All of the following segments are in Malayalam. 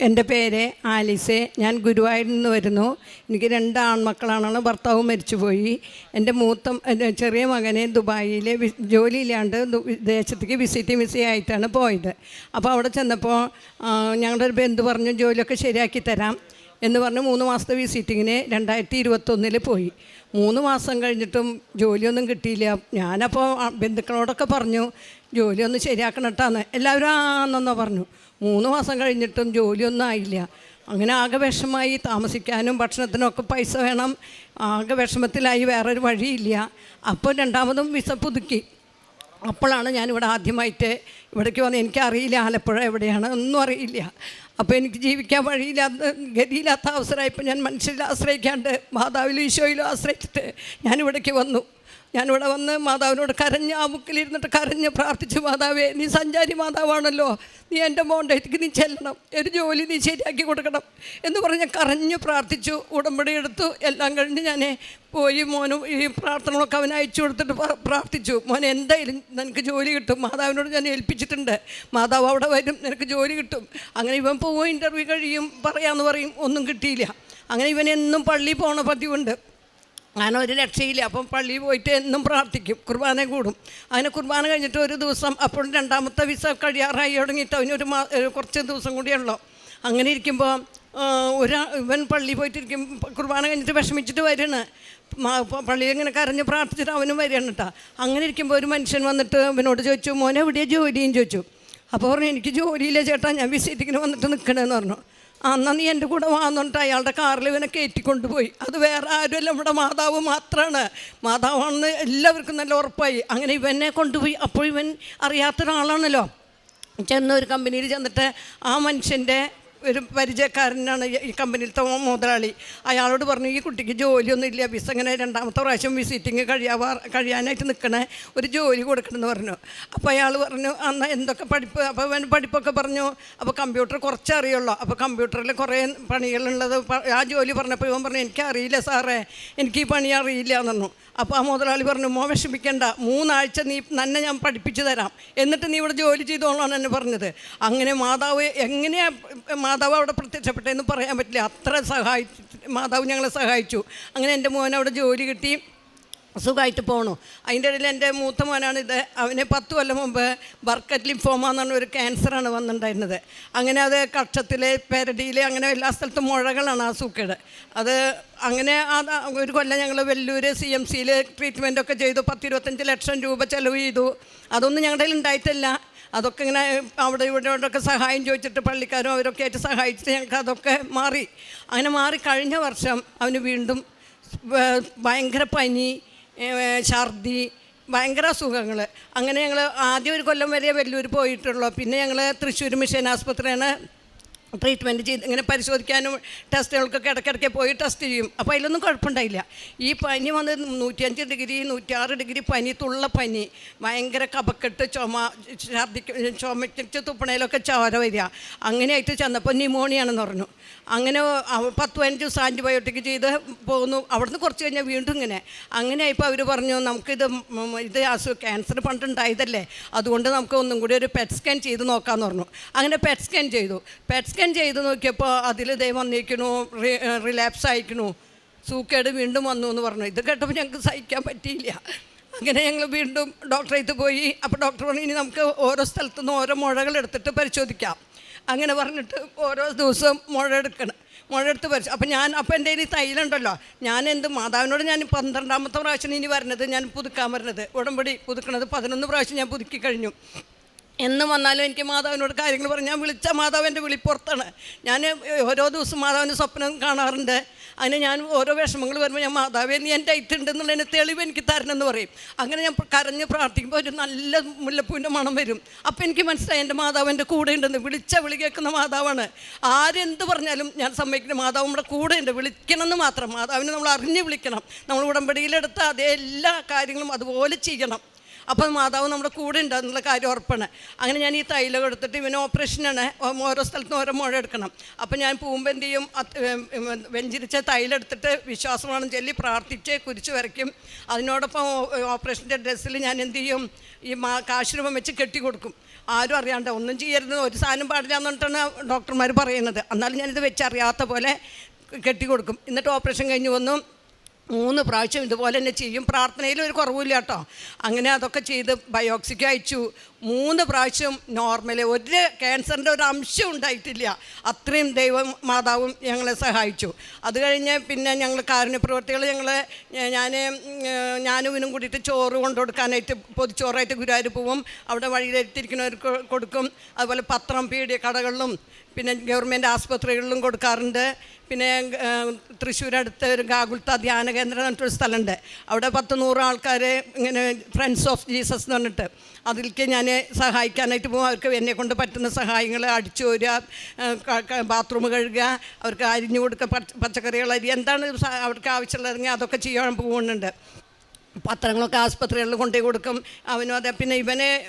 എന്റെ പേര് ആലിസെ. ഞാൻ ഗുരുവായൂരിൽ നിന്ന് വരുന്നു. എനിക്ക് രണ്ട് ആൺമക്കളാണ്. ഭർത്താവ് മരിച്ചുപോയി. എന്റെ മൂത്ത ചെറിയ മകനെ ദുബായിൽ ജോലിയില്ലാണ്ട് വിദേശത്തേക്ക് വിസിറ്റിംഗ് മിസി ആയിട്ടാണ് പോയത്. അപ്പോൾ അവിടെ ചെന്നപ്പോൾ ഞങ്ങളുടെ ഒരു ബന്ധു പറഞ്ഞു ജോലിയൊക്കെ ശരിയാക്കി തരാം. എന്ന് പറഞ്ഞ് മൂന്ന് മാസത്തെ വിസിറ്റിങ്ങിന് രണ്ടായിരത്തി ഇരുപത്തൊന്നിൽ പോയി. മൂന്ന് മാസം കഴിഞ്ഞിട്ടും ജോലിയൊന്നും കിട്ടിയില്ല. ഞാനപ്പോൾ ആ ബന്ധുക്കളോടൊക്കെ പറഞ്ഞു ജോലിയൊന്ന് ശരിയാക്കണം കേട്ടാന്ന് എല്ലാവരും ആന്നെന്നോ പറഞ്ഞു. മൂന്ന് മാസം കഴിഞ്ഞിട്ടും ജോലിയൊന്നും ആയില്ല അങ്ങനെ ആകെ വിഷമായി താമസിക്കാനും ഭക്ഷണത്തിനൊക്കെ പൈസ വേണം. ആകെ വിഷമത്തിലായി വേറൊരു വഴിയില്ല. അപ്പോൾ രണ്ടാമതും വിസ പുതുക്കി. അപ്പോഴാണ് ഞാനിവിടെ ആദ്യമായിട്ട് ഇവിടേക്ക് വന്ന് എനിക്കറിയില്ല ആലപ്പുഴ എവിടെയാണ് ഒന്നും അറിയില്ല. അപ്പോൾ എനിക്ക് ജീവിക്കാൻ വഴിയില്ലാത്ത ഗതിയില്ലാത്ത അവസരമായപ്പോൾ ഞാൻ മനുഷ്യരിൽ ആശ്രയിക്കാണ്ട് മാതാവിലും ഈശോയിലും ആശ്രയിച്ചിട്ട് ഞാനിവിടേക്ക് വന്നു. ഞാനിവിടെ വന്ന് മാതാവിനോട് കരഞ്ഞ് ആ മുക്കിലിരുന്നിട്ട് കരഞ്ഞ് പ്രാർത്ഥിച്ചു മാതാവേ നീ സഞ്ചാരി മാതാവാണല്ലോ. നീ എന്റെ മോന്റെ അടുത്തേക്ക് നീ ചെല്ലണം. ഒരു ജോലി നീ ശരിയാക്കി കൊടുക്കണം. എന്ന് പറഞ്ഞ് കരഞ്ഞ് പ്രാർത്ഥിച്ചു. ഉടമ്പടി എടുത്തു. എല്ലാം കഴിഞ്ഞ് ഞാൻ പോയി മോനും ഈ പ്രാർത്ഥനകളൊക്കെ അവൻ അയച്ചു കൊടുത്തിട്ട് പ്രാർത്ഥിച്ചു. മോൻ എന്തായാലും നിനക്ക് ജോലി കിട്ടും. മാതാവിനോട് ഞാൻ ഏൽപ്പിച്ചിട്ടുണ്ട്. മാതാവ് അവിടെ വരും. നിനക്ക് ജോലി കിട്ടും. അങ്ങനെ ഇവൻ പോവും ഇന്റർവ്യൂ കഴിയും. പറയാമെന്ന് പറയും. ഒന്നും കിട്ടിയില്ല. അങ്ങനെ ഇവൻ എന്നും പള്ളി പോണ പതിവുണ്ട്. അങ്ങനെ ഒരു രക്ഷയില്ല അപ്പം പള്ളിയിൽ പോയിട്ട് എന്നും പ്രാർത്ഥിക്കും. കുർബാന കൂടും. അങ്ങനെ കുർബാന കഴിഞ്ഞിട്ട് ഒരു ദിവസം അപ്പോൾ രണ്ടാമത്തെ വിസ കഴിയാറായി തുടങ്ങിയിട്ട് അവനൊരു മാ കുറച്ച് ദിവസം കൂടിയുള്ളൂ. അങ്ങനെ ഇരിക്കുമ്പോൾ ഒരാ ഇവൻ പള്ളി പോയിട്ടിരിക്കും കുർബാന കഴിഞ്ഞിട്ട് വിഷമിച്ചിട്ട് വരികയാണ്. പള്ളിയിൽ ഇങ്ങനെ കരഞ്ഞ് പ്രാർത്ഥിച്ചിട്ട് അവനും വരികയാണ് കേട്ടോ അങ്ങനെ ഇരിക്കുമ്പോൾ ഒരു മനുഷ്യൻ വന്നിട്ട് അവനോട് ചോദിച്ചു മോനെ എവിടെയാണ് ജോലിയും ചോദിച്ചു? അപ്പോൾ പറഞ്ഞു എനിക്ക് ജോലിയില്ല ചേട്ടാ ഞാൻ വിസിറ്റിങ്ങിന് വന്നിട്ട് നിൽക്കണമെന്ന് പറഞ്ഞു. എന്നാൽ നീ എന്റെ കൂടെ വാന്നിട്ട് അയാളുടെ കാറിൽ ഇവനെ കയറ്റിക്കൊണ്ടുപോയി. അത് വേറെ ആരുമല്ല നമ്മുടെ മാതാവ് മാത്രമാണ് മാതാവാണെന്ന് എല്ലാവർക്കും നല്ല ഉറപ്പായി. അങ്ങനെ ഇവനെ കൊണ്ടുപോയി. അപ്പോൾ ഇവൻ അറിയാത്തൊരാളാണല്ലോ. ചെന്ന ഒരു കമ്പനിയിൽ ചെന്നിട്ട് ആ മനുഷ്യന്റെ ഒരു പരിചയക്കാരനാണ് ഈ- കമ്പനിയിലത്തെ മുതലാളി. അയാളോട് പറഞ്ഞു ഈ കുട്ടിക്ക് ജോലിയൊന്നും ഇല്ല വിസ ഇങ്ങനെ രണ്ടാമത്തെ പ്രാവശ്യം വിസിറ്റിങ് കഴിയാവാ കഴിയാനായിട്ട് നിൽക്കണേ ഒരു ജോലി കൊടുക്കണമെന്ന് പറഞ്ഞു. അപ്പോൾ അയാൾ പറഞ്ഞു അന്ന് എന്തൊക്കെ പഠിപ്പ്? അപ്പോൾ അവൻ പഠിപ്പൊക്കെ പറഞ്ഞു അപ്പോൾ കമ്പ്യൂട്ടർ കുറച്ച് അറിയുള്ളൂ. അപ്പോൾ കമ്പ്യൂട്ടറിൽ കുറേ പണികളുള്ളത് ആ ജോലി പറഞ്ഞപ്പോൾ ഇവൻ പറഞ്ഞു എനിക്കറിയില്ല സാറേ എനിക്ക് ഈ പണി അറിയില്ല എന്നു അപ്പോൾ ആ മുതലാളി പറഞ്ഞു മോ വിഷമിക്കേണ്ട മൂന്നാഴ്ച നീ നന്നെ ഞാൻ പഠിപ്പിച്ചു തരാം. എന്നിട്ട് നീ ഇവിടെ ജോലി ചെയ്തോളാണ് എന്നെ പറഞ്ഞത്. അങ്ങനെ മാതാവ് എങ്ങനെയാ മാതാവ് അവിടെ പ്രത്യക്ഷപ്പെട്ടെന്ന് പറയാൻ പറ്റില്ല. അത്ര സഹായിച്ചു മാതാവ് ഞങ്ങളെ സഹായിച്ചു. അങ്ങനെ എന്റെ മോൻ അവിടെ ജോലി കിട്ടി. സുഖമായിട്ട് പോകണു അതിന്റെ ഇടയിൽ എന്റെ മൂത്ത മോനാണിത് അവന് പത്ത് കൊല്ലം മുമ്പ് ബർക്കറ്റ് ലിംഫോമ എന്ന് പറഞ്ഞ ഒരു ക്യാൻസറാണ് വന്നിട്ടുണ്ടായിരുന്നത്. അങ്ങനെ അത് കക്ഷത്തിൽ പെരടിയിൽ അങ്ങനെ എല്ലാ സ്ഥലത്തും മുഴകളാണ് ആ സൂക്കേട്. അത് അങ്ങനെ അത് ഒരു കൊല്ലം ഞങ്ങൾ വെല്ലൂർ സി എം സിയിൽ ട്രീറ്റ്മെന്റൊക്കെ ചെയ്തു. പത്തിരുപത്തഞ്ച് ലക്ഷം രൂപ ചിലവ് ചെയ്തു. അതൊന്നും ഞങ്ങളുടെ ഉണ്ടായിട്ടില്ല. അതൊക്കെ ഇങ്ങനെ അവിടെ ഇവിടെ ഇവിടെയൊക്കെ സഹായം ചോദിച്ചിട്ട് പള്ളിക്കാരും അവരൊക്കെ ആയിട്ട് സഹായിച്ചിട്ട് ഞങ്ങൾക്ക് അതൊക്കെ മാറി. അങ്ങനെ മാറി കഴിഞ്ഞ വർഷം അവന് വീണ്ടും ഭയങ്കര പനി ഛർദി ഭയങ്കര അസുഖങ്ങൾ അങ്ങനെ ഞങ്ങൾ ആദ്യം ഒരു കൊല്ലം വരെ വെല്ലൂർ പോയിട്ടുള്ളൂ. പിന്നെ ഞങ്ങൾ തൃശ്ശൂർ മിഷൻ ആസ്പത്രിയാണ് ട്രീറ്റ്മെന്റ് ചെയ്ത് ഇങ്ങനെ പരിശോധിക്കാനും ടെസ്റ്റുകൾക്കൊക്കെ ഇടയ്ക്കിടയ്ക്ക് പോയി ടെസ്റ്റ് ചെയ്യും. അപ്പോൾ അതിലൊന്നും കുഴപ്പമുണ്ടായില്ല. ഈ പനി വന്ന് നൂറ്റിയഞ്ച് ഡിഗ്രി നൂറ്റിയാറ് ഡിഗ്രി പനി തുള്ള പനി ഭയങ്കര കപക്കെട്ട് ചുമ ഛർദിക്ക് ചുമച്ച് തുപ്പണയിലൊക്കെ ചോര വരിക. അങ്ങനെയായിട്ട് ചെന്നപ്പോൾ ന്യൂമോണിയാണെന്ന് പറഞ്ഞു. അങ്ങനെ പത്ത് പതിനഞ്ച് ദിവസം ആന്റിബയോട്ടിക് ചെയ്ത് പോകുന്നു. അവിടുന്ന് കുറച്ച് കഴിഞ്ഞാൽ വീണ്ടും ഇങ്ങനെ. അങ്ങനെ ആയപ്പോൾ അവർ പറഞ്ഞു നമുക്കിത് ഇത് അസു ക്യാൻസർ പണ്ടുണ്ടായതല്ലേ. അതുകൊണ്ട് നമുക്ക് ഒന്നും കൂടി ഒരു പെറ്റ് സ്കാൻ ചെയ്ത് നോക്കാമെന്ന് പറഞ്ഞു. അങ്ങനെ പെറ്റ് സ്കാൻ ചെയ്തു. പെറ്റ് സ്കാൻ ചെയ്ത് നോക്കിയപ്പോൾ അതിൽ ദൈവം വന്നിരിക്കണു റിലാപ്സ് ആയിക്കണു സൂക്കേട് വീണ്ടും വന്നു എന്ന് പറഞ്ഞു. ഇത് കേട്ടപ്പോൾ ഞങ്ങൾക്ക് സഹിക്കാൻ പറ്റിയില്ല. അങ്ങനെ ഞങ്ങൾ വീണ്ടും ഡോക്ടറെ അടുത്ത് പോയി. അപ്പോൾ ഡോക്ടർ പറഞ്ഞു ഇനി നമുക്ക് ഓരോ സ്ഥലത്തുനിന്ന് ഓരോ മുഴകൾ എടുത്തിട്ട് പരിശോധിക്കാം. അങ്ങനെ പറഞ്ഞിട്ട് ഓരോ ദിവസവും മുഴ എടുക്കണം. മുഴ എടുത്ത് പരിശോ അപ്പം ഞാൻ അപ്പോൾ എന്റെ ഈ തൈലുണ്ടല്ലോ. ഞാൻ എന്ത് മാതാവിനോട് ഞാൻ പന്ത്രണ്ടാമത്തെ പ്രാവശ്യം ഇനി വരുന്നത് ഞാൻ പുതുക്കാൻ വരുന്നത് ഉടമ്പടി പുതുക്കണത് പതിനൊന്ന് പ്രാവശ്യം ഞാൻ പുതുക്കി കഴിഞ്ഞു. എന്ന് വന്നാലും എനിക്ക് മാതാവിനോട് കാര്യങ്ങൾ പറഞ്ഞു ഞാൻ വിളിച്ച മാതാവിന്റെ വിളിപ്പുറത്താണ് ഞാൻ ഓരോ ദിവസം മാതാവിന്റെ സ്വപ്നം കാണാറുണ്ട്. അതിന് ഞാൻ ഓരോ വിഷമങ്ങൾ വരുമ്പോൾ ഞാൻ മാതാവേ നീ എന്റെ അയത്തുണ്ടെന്നുള്ളതിന് തെളിവ് എനിക്ക് തരണം എന്ന് പറയും. അങ്ങനെ ഞാൻ കരഞ്ഞ് പ്രാർത്ഥിക്കുമ്പോൾ ഒരു നല്ല മുല്ലപ്പൂവിന്റെ മണം വരും. അപ്പോൾ എനിക്ക് മനസ്സിലായി എന്റെ മാതാവ് എന്റെ കൂടെ ഉണ്ടെന്ന്. വിളിച്ച വിളി കേൾക്കുന്ന മാതാവാണ്. ആരെന്ത് പറഞ്ഞാലും ഞാൻ സമ്മതിക്കുന്ന മാതാവ് നമ്മുടെ കൂടെ ഉണ്ട്. വിളിക്കണം എന്ന് മാത്രം. മാതാവിനെ നമ്മൾ അറിഞ്ഞ് വിളിക്കണം. നമ്മൾ ഉടമ്പടിയിലെടുത്ത അതേ എല്ലാ കാര്യങ്ങളും അതുപോലെ ചെയ്യണം. അപ്പം മാതാവ് നമ്മുടെ കൂടെ ഉണ്ടെന്നുള്ള കാര്യം ഉറപ്പാണ്. അങ്ങനെ ഞാൻ ഈ തൈല കൊടുത്തിട്ട് ഇവന് ഓപ്പറേഷനാണ് ഓരോ സ്ഥലത്തും ഓരോ മുഴ എടുക്കണം. അപ്പം ഞാൻ പോകുമ്പോൾ വെഞ്ചിരിച്ച തൈലം എടുത്തിട്ട് വിശ്വാസമാണ് ചൊല്ലി പ്രാർത്ഥിച്ച് കുരിച്ച് വരയ്ക്കും. അതിനോടൊപ്പം ഓപ്പറേഷന്റെ ഡ്രസ്സിൽ ഞാൻ എന്ത് ചെയ്യും? ഈ മാ കാശുരൂപം വെച്ച് കെട്ടി കൊടുക്കും. ആരും അറിയാണ്ട് ഒന്നും ചെയ്യരുത്. ഒരു സാധനം പാടില്ല എന്നിട്ടാണ് ഡോക്ടർമാർ പറയുന്നത്. എന്നാലും ഞാനിത് വെച്ചറിയാത്ത പോലെ കെട്ടി കൊടുക്കും. എന്നിട്ട് ഓപ്പറേഷൻ കഴിഞ്ഞ് വന്നു. മൂന്ന് പ്രാവശ്യം ഇതുപോലെ തന്നെ ചെയ്യും. പ്രാർത്ഥനയിൽ ഒരു കുറവില്ല കേട്ടോ. അങ്ങനെ അതൊക്കെ ചെയ്ത് ബയോക്സിക്ക് അയച്ചു. മൂന്ന് പ്രാവശ്യം നോർമൽ ഒരു ക്യാൻസറിന്റെ ഒരു അംശം ഉണ്ടായിട്ടില്ല. അത്രയും ദൈവം മാതാവും ഞങ്ങളെ സഹായിച്ചു. അത് കഴിഞ്ഞ് പിന്നെ ഞങ്ങൾ കാരുണ്യപ്രവർത്തികൾ ഞങ്ങൾ ഞാൻ ഞാനും ഇവനും കൂടിയിട്ട് ചോറ് കൊണ്ടു കൊടുക്കാനായിട്ട് പൊതിച്ചോറായിട്ട് ഗുരുവായൂർ പോവും. അവിടെ വഴിയിലെത്തിയിരിക്കുന്നവർക്ക് കൊടുക്കും. അതുപോലെ പത്രം പീഡിയ കടകളിലും പിന്നെ ഗവൺമെന്റ് ആസ്പത്രികളിലും കൊടുക്കാറുണ്ട്. പിന്നെ തൃശ്ശൂർ അടുത്ത് ഒരു ഗാഗുൽത്ത ധ്യാന കേന്ദ്രം പറഞ്ഞിട്ടൊരു സ്ഥലമുണ്ട്. അവിടെ പത്ത് നൂറ് ആൾക്കാർ ഇങ്ങനെ ഫ്രണ്ട്സ് ഓഫ് ജീസസ് എന്ന് പറഞ്ഞിട്ട് അതിലേക്ക് ഞാൻ സഹായിക്കാനായിട്ട് പോകും അവർക്ക് എന്നെ കൊണ്ട് പറ്റുന്ന സഹായങ്ങൾ അടിച്ചു വരിക ബാത്റൂം കഴുകുക അവർക്ക് അരിഞ്ഞു കൊടുക്കുക പച്ചക്കറികൾ അരി എന്താണ് അവർക്ക് ആവശ്യമുള്ളതെങ്കിൽ അതൊക്കെ ചെയ്യാൻ പോകുന്നുണ്ട് പത്രങ്ങളൊക്കെ ആസ്പത്രികളിൽ കൊണ്ടുപോയി കൊടുക്കും. അവനും അതെ. പിന്നെ ഇവനെ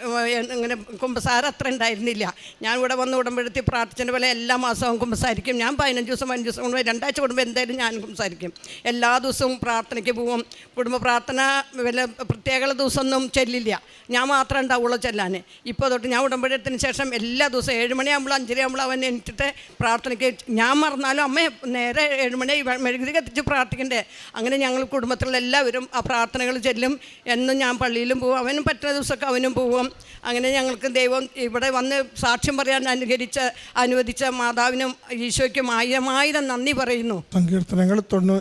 ഇങ്ങനെ കുമ്പസാര അത്ര ഉണ്ടായിരുന്നില്ല. ഞാൻ ഇവിടെ വന്ന് ഉടമ്പെടുത്തി പ്രാർത്ഥിച്ചതിന്റെ പോലെ എല്ലാ മാസവും കുമ്പസാരിക്കും. ഞാൻ പതിനഞ്ച് ദിവസം പതിനഞ്ച് ദിവസം കൂടുമ്പോൾ രണ്ടാഴ്ച കൂടുമ്പോൾ എന്തായാലും ഞാൻ കുമ്പസാരിക്കും. എല്ലാ ദിവസവും പ്രാർത്ഥനയ്ക്ക് പോവും. കുടുംബ പ്രാർത്ഥന വല്ല പ്രത്യേക ദിവസമൊന്നും ചെല്ലില്ല. ഞാൻ മാത്രമേ ഉണ്ടാവുള്ളൂ ചെല്ലാൻ. ഇപ്പോൾ തൊട്ട് ഞാൻ ഉടമ്പെടുത്തതിന് ശേഷം എല്ലാ ദിവസവും ഏഴ് മണിയാകുമ്പോൾ അഞ്ചരയാകുമ്പോൾ അവൻ എനിച്ചിട്ട് പ്രാർത്ഥനയ്ക്ക് ഞാൻ മറന്നാലും അമ്മ നേരെ ഏഴ് മണി മെഴുകുതി കത്തിച്ച് പ്രാർത്ഥിക്കണ്ടേ? അങ്ങനെ ഞങ്ങൾ കുടുംബത്തിലുള്ള എല്ലാവരും ആ പ്രാർത്ഥനകൾ ചെല്ലും എന്നും ഞാൻ പള്ളിയിലും പോകും അവനും പറ്റുന്ന ദിവസമൊക്കെ അവനും പോവും. അങ്ങനെ ഞങ്ങൾക്ക് ദൈവം ഇവിടെ വന്ന് സാക്ഷ്യം പറയാൻ അനുകരിച്ച അനുവദിച്ച മാതാവിനും ഈശോയ്ക്കും ആയിരമായിരം നന്ദി പറയുന്നു. സങ്കീർത്തനങ്ങൾ തൊണ്ണൂ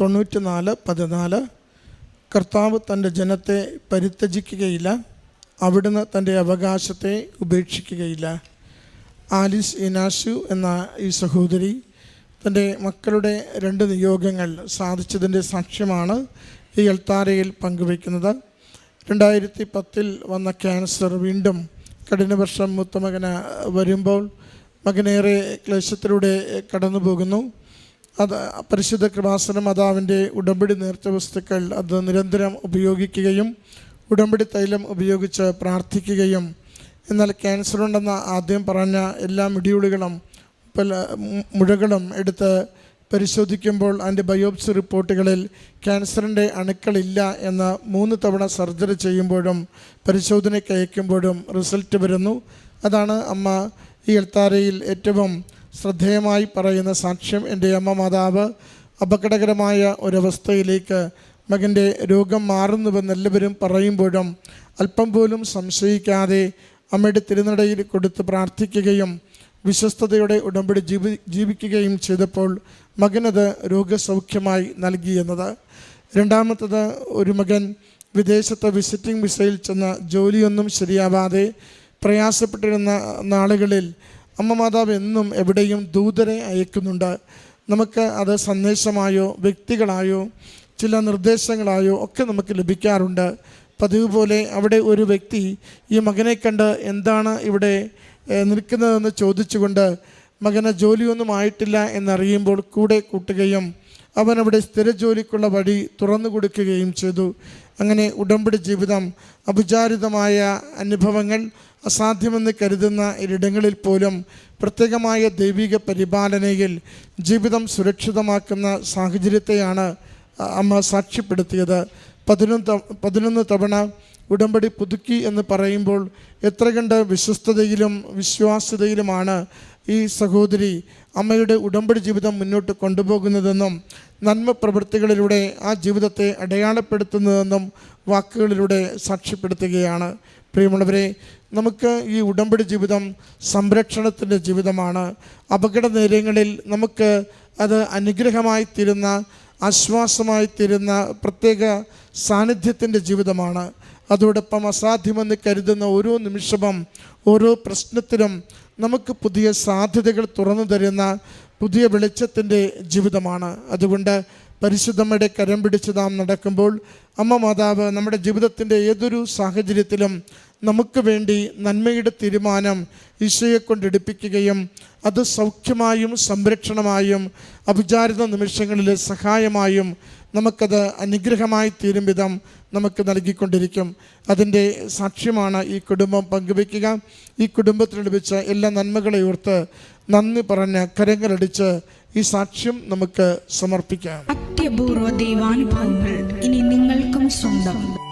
തൊണ്ണൂറ്റി നാല് പതിനാല്. കർത്താവ് തന്റെ ജനത്തെ പരിത്യജിക്കുകയില്ല. അവിടുന്ന് തന്റെ അവകാശത്തെ ഉപേക്ഷിക്കുകയില്ല. ആലിസ് ഇനാഷു എന്ന ഈ സഹോദരി തന്റെ മക്കളുടെ രണ്ട് നിയോഗങ്ങൾ സാധിച്ചതിന്റെ സാക്ഷ്യമാണ്. ഈ എൽത്താരയിൽ പങ്കുവയ്ക്കുന്നത്. രണ്ടായിരത്തി പത്തിൽ വന്ന ക്യാൻസർ വീണ്ടും കഠിന വർഷം മുത്തമകന് വരുമ്പോൾ മകനേറെ ക്ലേശത്തിലൂടെ കടന്നു പോകുന്നു അത് പരിശുദ്ധ കൃപാസന മാതാവിന്റെ ഉടമ്പടി നേർച്ച വസ്തുക്കൾ അത് നിരന്തരം ഉപയോഗിക്കുകയും ഉടമ്പടി തൈലം ഉപയോഗിച്ച് പ്രാർത്ഥിക്കുകയും എന്നാൽ ക്യാൻസർ ഉണ്ടെന്ന ആദ്യം പറഞ്ഞ എല്ലാ മിടിയുളികളും പല മുഴകളും എടുത്ത് പരിശോധിക്കുമ്പോൾ അതിന്റെ ബയോപ്സി റിപ്പോർട്ടുകളിൽ ക്യാൻസറിന്റെ അണുക്കളില്ല എന്ന് മൂന്ന് തവണ സർജറി ചെയ്യുമ്പോഴും പരിശോധനയ്ക്ക് അയക്കുമ്പോഴും റിസൾട്ട് വരുന്നു. അതാണ് അമ്മ ഈ എൽത്താരയിൽ ഏറ്റവും ശ്രദ്ധേയമായി പറയുന്ന സാക്ഷ്യം. എന്റെ അമ്മ മാതാവ് അപകടകരമായ ഒരവസ്ഥയിലേക്ക് മകന്റെ രോഗം മാറുന്നുവെന്ന് എല്ലാവരും പറയുമ്പോഴും അല്പം പോലും സംശയിക്കാതെ അമ്മയുടെ തിരുനടയിൽ കൊടുത്ത് പ്രാർത്ഥിക്കുകയും വിശ്വസ്തയോടെ ഉടമ്പടി ജീവി ജീവിക്കുകയും ചെയ്തപ്പോൾ മകനത് രോഗസൗഖ്യമായി നൽകി എന്നത്. രണ്ടാമത്തത് ഒരു മകൻ വിദേശത്ത് വിസിറ്റിംഗ് വിസയിൽ ചെന്ന ജോലിയൊന്നും ശരിയാവാതെ പ്രയാസപ്പെട്ടിരുന്ന നാളുകളിൽ അമ്മ മാതാവ് എന്നും എവിടെയും ദൂതരെ അയക്കുന്നുണ്ട്. നമുക്ക് അത് സന്ദേശമായോ വ്യക്തികളായോ ചില നിർദ്ദേശങ്ങളായോ ഒക്കെ നമുക്ക് ലഭിക്കാറുണ്ട്. പതിവ് പോലെ അവിടെ ഒരു വ്യക്തി ഈ മകനെ കണ്ട് എന്താണ് ഇവിടെ നിൽക്കുന്നതെന്ന് ചോദിച്ചുകൊണ്ട് മകന് ജോലിയൊന്നും ആയിട്ടില്ല എന്നറിയുമ്പോൾ കൂടെ കൂട്ടുകയും അവൻ അവിടെ സ്ഥിര ജോലിക്കുള്ള വഴി തുറന്നു കൊടുക്കുകയും ചെയ്തു. അങ്ങനെ ഉടമ്പടി ജീവിതം അപചാരിതമായ അനുഭവങ്ങൾ അസാധ്യമെന്ന് കരുതുന്ന ഇരിടങ്ങളിൽ പോലും പ്രത്യേകമായ ദൈവിക പരിപാലനയിൽ ജീവിതം സുരക്ഷിതമാക്കുന്ന സാഹചര്യത്തെയാണ് അമ്മ സാക്ഷ്യപ്പെടുത്തിയത്. പതിനൊന്ന് പതിനൊന്ന് തവണ ഉടമ്പടി പുതുക്കി എന്ന് പറയുമ്പോൾ എത്ര കണ്ട് വിശ്വസ്തതയിലും വിശ്വാസ്യതയിലുമാണ് ഈ സഹോദരി അമ്മയുടെ ഉടമ്പടി ജീവിതം മുന്നോട്ട് കൊണ്ടുപോകുന്നതെന്നും നന്മ പ്രവൃത്തികളിലൂടെ ആ ജീവിതത്തെ അടയാളപ്പെടുത്തുന്നതെന്നും വാക്കുകളിലൂടെ സാക്ഷ്യപ്പെടുത്തുകയാണ്. പ്രിയമുള്ളവരെ നമുക്ക് ഈ ഉടമ്പടി ജീവിതം സംരക്ഷണത്തിന്റെ ജീവിതമാണ്. അപകട നേരങ്ങളിൽ നമുക്ക് അത് അനുഗ്രഹമായി തീരുന്ന ആശ്വാസമായി തീരുന്ന പ്രത്യേക സാന്നിധ്യത്തിന്റെ ജീവിതമാണ്. അതോടൊപ്പം അസാധ്യമെന്ന് കരുതുന്ന ഓരോ നിമിഷവും ഓരോ പ്രശ്നത്തിലും നമുക്ക് പുതിയ സാധ്യതകൾ തുറന്നു തരുന്ന പുതിയ വെളിച്ചത്തിന്റെ ജീവിതമാണ്. അതുകൊണ്ട് പരിശുദ്ധമ്മയുടെ കരം പിടിച്ച് നാം നടക്കുമ്പോൾ അമ്മ മാതാവ് നമ്മുടെ ജീവിതത്തിന്റെ ഏതൊരു സാഹചര്യത്തിലും നമുക്ക് വേണ്ടി നന്മയുടെ തീരുമാനം ഈശോയെ കൊണ്ടെടുപ്പിക്കുകയും അത് സൗഖ്യമായും സംരക്ഷണമായും അവിചാരിത നിമിഷങ്ങളിൽ സഹായമായും നമുക്കത് അനുഗ്രഹമായി തീരും വിധം നമുക്ക് നൽകിക്കൊണ്ടിരിക്കും. അതിന്റെ സാക്ഷ്യമാണ് ഈ കുടുംബം പങ്കുവയ്ക്കുക. ഈ കുടുംബത്തിന് ലഭിച്ച എല്ലാ നന്മകളെ ഓർത്ത് നന്ദി പറഞ്ഞ് കരങ്ങളടിച്ച് ഈ സാക്ഷ്യം നമുക്ക് സമർപ്പിക്കാം. അത്യപൂർവ ദൈവാനുഭവങ്ങൾ ഇനി നിങ്ങൾക്കും സ്വന്തം.